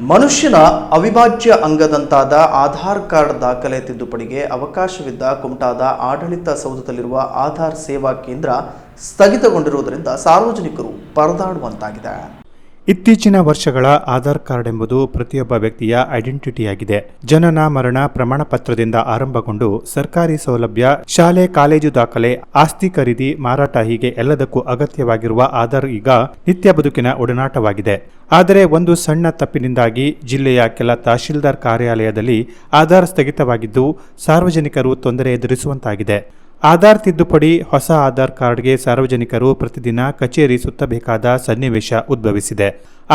ಮನುಷ್ಯನ ಅವಿಭಾಜ್ಯ ಅಂಗದಂತಾದ ಆಧಾರ್ ಕಾರ್ಡ್ ದಾಖಲೆ ತಿದ್ದುಪಡಿಗೆ ಅವಕಾಶವಿದ್ದ ಕುಮಟಾದ ಆಡಳಿತ ಸೌಧದಲ್ಲಿರುವ ಆಧಾರ್ ಸೇವಾ ಕೇಂದ್ರ ಸ್ಥಗಿತಗೊಂಡಿರುವುದರಿಂದ ಸಾರ್ವಜನಿಕರು ಪರದಾಡುವಂತಾಗಿದೆ. ಇತ್ತೀಚಿನ ವರ್ಷಗಳ ಆಧಾರ್ ಕಾರ್ಡ್ ಎಂಬುದು ಪ್ರತಿಯೊಬ್ಬ ವ್ಯಕ್ತಿಯ ಐಡೆಂಟಿಟಿಯಾಗಿದೆ. ಜನನ, ಮರಣ ಪ್ರಮಾಣ ಪತ್ರದಿಂದ ಆರಂಭಗೊಂಡು ಸರ್ಕಾರಿ ಸೌಲಭ್ಯ, ಶಾಲೆ, ಕಾಲೇಜು ದಾಖಲೆ, ಆಸ್ತಿ ಖರೀದಿ, ಮಾರಾಟ ಹೀಗೆ ಎಲ್ಲದಕ್ಕೂ ಅಗತ್ಯವಾಗಿರುವ ಆಧಾರ್ ಈಗ ನಿತ್ಯ ಬದುಕಿನ ಒಡನಾಟವಾಗಿದೆ. ಆದರೆ ಒಂದು ಸಣ್ಣ ತಪ್ಪಿನಿಂದಾಗಿ ಜಿಲ್ಲೆಯ ಕೆಲ ತಹಶೀಲ್ದಾರ್ ಕಾರ್ಯಾಲಯದಲ್ಲಿ ಆಧಾರ್ ಸ್ಥಗಿತವಾಗಿದ್ದು ಸಾರ್ವಜನಿಕರು ತೊಂದರೆ ಎದುರಿಸುವಂತಾಗಿದೆ. ಆಧಾರ್ ತಿದ್ದುಪಡಿ ಹೊಸ ಆಧಾರ್ ಕಾರ್ಡ್ಗೆ ಸಾರ್ವಜನಿಕರು ಪ್ರತಿದಿನ ಕಚೇರಿ ಸುತ್ತಬೇಕಾದ ಸನ್ನಿವೇಶ ಉದ್ಭವಿಸಿದೆ.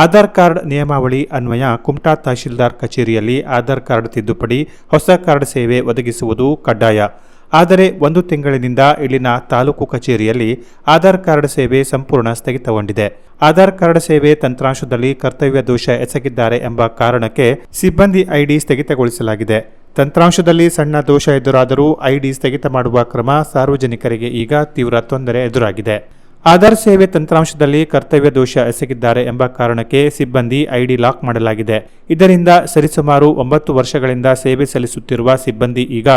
ಆಧಾರ್ ಕಾರ್ಡ್ ನಿಯಮಾವಳಿ ಅನ್ವಯ ಕುಮಟಾ ತಹಶೀಲ್ದಾರ್ ಕಚೇರಿಯಲ್ಲಿ ಆಧಾರ್ ಕಾರ್ಡ್ ತಿದ್ದುಪಡಿ ಹೊಸ ಕಾರ್ಡ್ ಸೇವೆ ಒದಗಿಸುವುದು ಕಡ್ಡಾಯ. ಆದರೆ ಒಂದು ತಿಂಗಳಿನಿಂದ ಇಲ್ಲಿನ ತಾಲೂಕು ಕಚೇರಿಯಲ್ಲಿ ಆಧಾರ್ ಕಾರ್ಡ್ ಸೇವೆ ಸಂಪೂರ್ಣ ಸ್ಥಗಿತಗೊಂಡಿದೆ. ಆಧಾರ್ ಕಾರ್ಡ್ ಸೇವೆ ತಂತ್ರಾಂಶದಲ್ಲಿ ಕರ್ತವ್ಯ ದೋಷ ಎಸಗಿದ್ದಾರೆ ಎಂಬ ಕಾರಣಕ್ಕೆ ಸಿಬ್ಬಂದಿ ಐಡಿ ಸ್ಥಗಿತಗೊಳಿಸಲಾಗಿದೆ. ತಂತ್ರಾಂಶದಲ್ಲಿ ಸಣ್ಣ ದೋಷ ಎದುರಾದರೂ ಐಡಿ ಸ್ಥಗಿತ ಮಾಡುವ ಕ್ರಮ ಸಾರ್ವಜನಿಕರಿಗೆ ಈಗ ತೀವ್ರ ತೊಂದರೆ ಎದುರಾಗಿದೆ. ಆಧಾರ್ ಸೇವೆ ತಂತ್ರಾಂಶದಲ್ಲಿ ಕರ್ತವ್ಯ ದೋಷ ಎಸಗಿದ್ದಾರೆ ಎಂಬ ಕಾರಣಕ್ಕೆ ಸಿಬ್ಬಂದಿ ಐಡಿ ಲಾಕ್ ಮಾಡಲಾಗಿದೆ. ಇದರಿಂದ ಸರಿಸುಮಾರು ಒಂಬತ್ತು ವರ್ಷಗಳಿಂದ ಸೇವೆ ಸಲ್ಲಿಸುತ್ತಿರುವ ಸಿಬ್ಬಂದಿ ಈಗ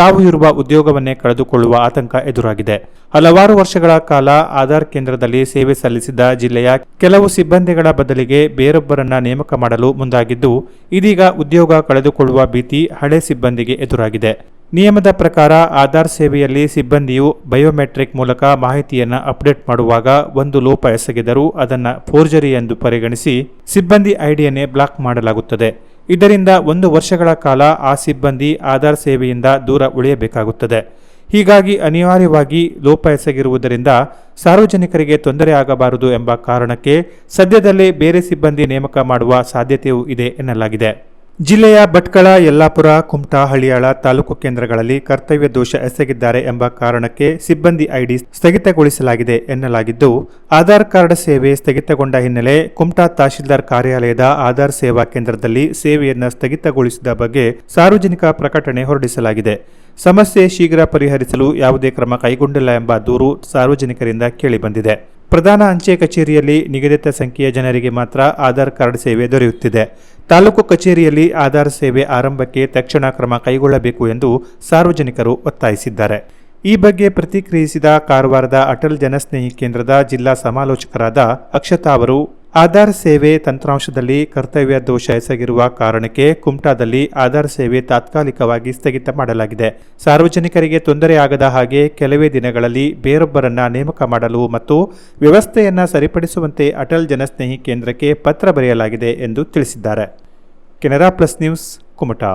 ತಾವು ಇರುವ ಉದ್ಯೋಗವನ್ನೇ ಕಳೆದುಕೊಳ್ಳುವ ಆತಂಕ ಎದುರಾಗಿದೆ. ಹಲವಾರು ವರ್ಷಗಳ ಕಾಲ ಆಧಾರ್ ಕೇಂದ್ರದಲ್ಲಿ ಸೇವೆ ಸಲ್ಲಿಸಿದ ಜಿಲ್ಲೆಯ ಕೆಲವು ಸಿಬ್ಬಂದಿಗಳ ಬದಲಿಗೆ ಬೇರೊಬ್ಬರನ್ನ ನೇಮಕ ಮಾಡಲು ಮುಂದಾಗಿದ್ದು, ಇದೀಗ ಉದ್ಯೋಗ ಕಳೆದುಕೊಳ್ಳುವ ಭೀತಿ ಹಳೆ ಸಿಬ್ಬಂದಿಗೆ ಎದುರಾಗಿದೆ. ನಿಯಮದ ಪ್ರಕಾರ ಆಧಾರ್ ಸೇವೆಯಲ್ಲಿ ಸಿಬ್ಬಂದಿಯು ಬಯೋಮೆಟ್ರಿಕ್ ಮೂಲಕ ಮಾಹಿತಿಯನ್ನು ಅಪ್ಡೇಟ್ ಮಾಡುವಾಗ ಒಂದು ಲೋಪ ಎಸಗಿದರೂ ಅದನ್ನು ಫೋರ್ಜರಿ ಎಂದು ಪರಿಗಣಿಸಿ ಸಿಬ್ಬಂದಿ ಐಡಿಯನ್ನೇ ಬ್ಲಾಕ್ ಮಾಡಲಾಗುತ್ತದೆ. ಇದರಿಂದ ಒಂದು ವರ್ಷಗಳ ಕಾಲ ಆ ಸಿಬ್ಬಂದಿ ಆಧಾರ್ ಸೇವೆಯಿಂದ ದೂರ ಉಳಿಯಬೇಕಾಗುತ್ತದೆ. ಹೀಗಾಗಿ ಅನಿವಾರ್ಯವಾಗಿ ಲೋಪ ಎಸಗಿರುವುದರಿಂದ ಸಾರ್ವಜನಿಕರಿಗೆ ತೊಂದರೆ ಆಗಬಾರದು ಎಂಬ ಕಾರಣಕ್ಕೆ ಸದ್ಯದಲ್ಲೇ ಬೇರೆ ಸಿಬ್ಬಂದಿ ನೇಮಕ ಮಾಡುವ ಸಾಧ್ಯತೆಯೂ ಇದೆ ಎನ್ನಲಾಗಿದೆ. ಜಿಲ್ಲೆಯ ಭಟ್ಕಳ, ಯಲ್ಲಾಪುರ, ಕುಮಟಾ, ಹಳಿಯಾಳ ತಾಲೂಕು ಕೇಂದ್ರಗಳಲ್ಲಿ ಕರ್ತವ್ಯ ದೋಷ ಎಸಗಿದ್ದಾರೆ ಎಂಬ ಕಾರಣಕ್ಕೆ ಸಿಬ್ಬಂದಿ ಐಡಿ ಸ್ಥಗಿತಗೊಳಿಸಲಾಗಿದೆ ಎನ್ನಲಾಗಿದ್ದು, ಆಧಾರ್ ಕಾರ್ಡ್ ಸೇವೆ ಸ್ಥಗಿತಗೊಂಡ ಹಿನ್ನೆಲೆ ಕುಮಟಾ ತಹಶೀಲ್ದಾರ್ ಕಾರ್ಯಾಲಯದ ಆಧಾರ್ ಸೇವಾ ಕೇಂದ್ರದಲ್ಲಿ ಸೇವೆಯನ್ನು ಸ್ಥಗಿತಗೊಳಿಸಿದ ಬಗ್ಗೆ ಸಾರ್ವಜನಿಕ ಪ್ರಕಟಣೆ ಹೊರಡಿಸಲಾಗಿದೆ. ಸಮಸ್ಯೆ ಶೀಘ್ರ ಪರಿಹರಿಸಲು ಯಾವುದೇ ಕ್ರಮ ಕೈಗೊಂಡಿಲ್ಲ ಎಂಬ ದೂರು ಸಾರ್ವಜನಿಕರಿಂದ ಕೇಳಿಬಂದಿದೆ. ಪ್ರಧಾನ ಅಂಚೆ ಕಚೇರಿಯಲ್ಲಿ ನಿಗದಿತ ಸಂಖ್ಯೆಯ ಜನರಿಗೆ ಮಾತ್ರ ಆಧಾರ್ ಕಾರ್ಡ್ ಸೇವೆ ದೊರೆಯುತ್ತಿದೆ. ತಾಲೂಕು ಕಚೇರಿಯಲ್ಲಿ ಆಧಾರ್ ಸೇವೆ ಆರಂಭಕ್ಕೆ ತಕ್ಷಣ ಕ್ರಮ ಕೈಗೊಳ್ಳಬೇಕು ಎಂದು ಸಾರ್ವಜನಿಕರು ಒತ್ತಾಯಿಸಿದ್ದಾರೆ. ಈ ಬಗ್ಗೆ ಪ್ರತಿಕ್ರಿಯಿಸಿದ ಕಾರವಾರದ ಅಟಲ್ ಜನಸ್ನೇಹಿ ಕೇಂದ್ರದ ಜಿಲ್ಲಾ ಸಮಾಲೋಚಕರಾದ ಅಕ್ಷತಾ ಅವರು ಆಧಾರ್ ಸೇವೆ ತಂತ್ರಾಂಶದಲ್ಲಿ ಕರ್ತವ್ಯ ದೋಷ ಎಸಗಿರುವ ಕಾರಣಕ್ಕೆ ಕುಮಟಾದಲ್ಲಿ ಆಧಾರ್ ಸೇವೆ ತಾತ್ಕಾಲಿಕವಾಗಿ ಸ್ಥಗಿತ ಮಾಡಲಾಗಿದೆ. ಸಾರ್ವಜನಿಕರಿಗೆ ತೊಂದರೆಯಾಗದ ಹಾಗೆ ಕೆಲವೇ ದಿನಗಳಲ್ಲಿ ಬೇರೊಬ್ಬರನ್ನ ನೇಮಕ ಮಾಡಲು ಮತ್ತು ವ್ಯವಸ್ಥೆಯನ್ನ ಸರಿಪಡಿಸುವಂತೆ ಅಟಲ್ ಜನಸ್ನೇಹಿ ಕೇಂದ್ರಕ್ಕೆ ಪತ್ರ ಬರೆಯಲಾಗಿದೆ ಎಂದು ತಿಳಿಸಿದ್ದಾರೆ. Canara plus news, Kumta.